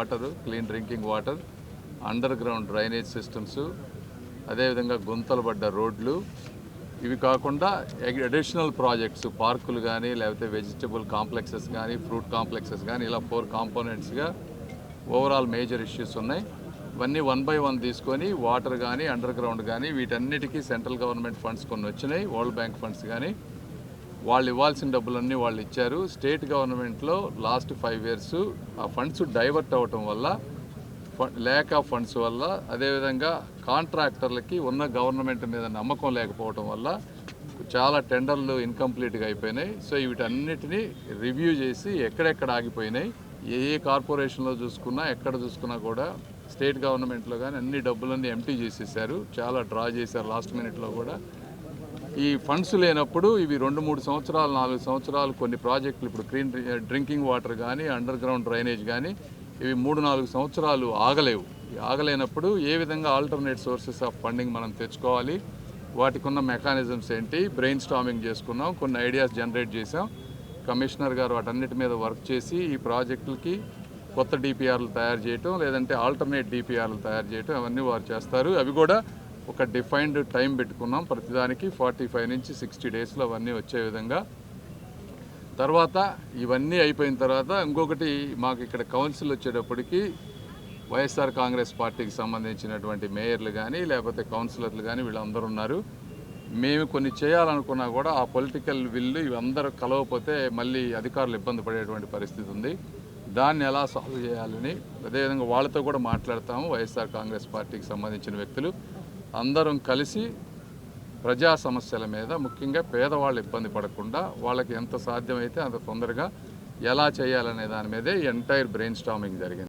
Water clean drinking water underground drainage systems అదేవిధంగా గుంతలు పడ్డ రోడ్లు. ఇవి కాకుండా అడిషనల్ ప్రాజెక్ట్స్ పార్కులు కానీ లేకపోతే వెజిటబుల్ కాంప్లెక్సెస్ కానీ ఫ్రూట్ కాంప్లెక్సెస్ కానీ ఇలా ఫోర్ కాంపోనెంట్స్గా ఓవరాల్ మేజర్ ఇష్యూస్ ఉన్నాయి. ఇవన్నీ వన్ బై వన్ తీసుకొని వాటర్ కానీ అండర్ గ్రౌండ్ కానీ వీటన్నిటికీ సెంట్రల్ గవర్నమెంట్ ఫండ్స్ కొన్ని వచ్చినాయి వరల్డ్ బ్యాంక్ ఫండ్స్ కానీ వాళ్ళు ఇవ్వాల్సిన డబ్బులన్నీ వాళ్ళు ఇచ్చారు. స్టేట్ గవర్నమెంట్లో లాస్ట్ ఫైవ్ ఇయర్స్ ఆ ఫండ్స్ డైవర్ట్ అవ్వటం వల్ల ల్యాక్ ఆఫ్ ఫండ్స్ వల్ల అదేవిధంగా కాంట్రాక్టర్లకి ఉన్న గవర్నమెంట్ మీద నమ్మకం లేకపోవటం వల్ల చాలా టెండర్లు ఇన్కంప్లీట్గా అయిపోయినాయి. సో వీటన్నిటిని రివ్యూ చేసి ఎక్కడెక్కడ ఆగిపోయినాయి ఏ ఏ కార్పొరేషన్లో చూసుకున్నా ఎక్కడ చూసుకున్నా కూడా స్టేట్ గవర్నమెంట్లో కానీ అన్ని డబ్బులన్నీ ఎంటీ చేసేసారు. చాలా డ్రా చేశారు లాస్ట్ మినిట్లో కూడా. ఈ ఫండ్స్ లేనప్పుడు ఇవి రెండు మూడు సంవత్సరాలు నాలుగు సంవత్సరాలు కొన్ని ప్రాజెక్టులు ఇప్పుడు క్లీన్ డ్రింకింగ్ వాటర్ కానీ అండర్ గ్రౌండ్ డ్రైనేజ్ కానీ ఇవి మూడు నాలుగు సంవత్సరాలు ఆగలేవు. ఆగలేనప్పుడు ఏ విధంగా ఆల్టర్నేట్ సోర్సెస్ ఆఫ్ ఫండింగ్ మనం తెచ్చుకోవాలి వాటికి ఉన్న మెకానిజమ్స్ ఏంటి బ్రెయిన్ స్టామింగ్ చేసుకున్నాం కొన్ని ఐడియాస్ జనరేట్ చేసాం కమిషనర్ గారు వాటన్నిటి మీద వర్క్ చేసి ఈ ప్రాజెక్టులకి కొత్త డిపిఆర్లు తయారు చేయటం లేదంటే ఆల్టర్నేట్ డిపిఆర్లు తయారు చేయటం అవన్నీ వారు చేస్తారు. అవి కూడా ఒక డిఫైన్డ్ టైం పెట్టుకున్నాం. ప్రతిదానికి ఫార్టీ ఫైవ్ నుంచి సిక్స్టీ డేస్లో అవన్నీ వచ్చే విధంగా. తర్వాత ఇవన్నీ అయిపోయిన తర్వాత ఇంకొకటి మాకు ఇక్కడ కౌన్సిల్ వచ్చేటప్పటికి వైఎస్ఆర్ కాంగ్రెస్ పార్టీకి సంబంధించినటువంటి మేయర్లు కానీ లేకపోతే కౌన్సిలర్లు కానీ వీళ్ళందరూ ఉన్నారు. మేము కొన్ని చేయాలనుకున్నా కూడా ఆ పొలిటికల్ విల్లు ఇవందరూ కలవకపోతే మళ్ళీ అధికారులు ఇబ్బంది పడేటువంటి పరిస్థితి ఉంది. దాన్ని ఎలా సాల్వ్ చేయాలని అదేవిధంగా వాళ్ళతో కూడా మాట్లాడతాము. వైఎస్ఆర్ కాంగ్రెస్ పార్టీకి సంబంధించిన వ్యక్తులు. అందరం కలిసి ప్రజా సమస్యల మీద ముఖ్యంగా పేదవాళ్ళు ఇబ్బంది పడకుండా వాళ్ళకి ఎంత సాధ్యమైతే అంత తొందరగా ఎలా చేయాలనే దాని మీదే ఎంటైర్ బ్రెయిన్ స్టామింగ్ జరిగింది.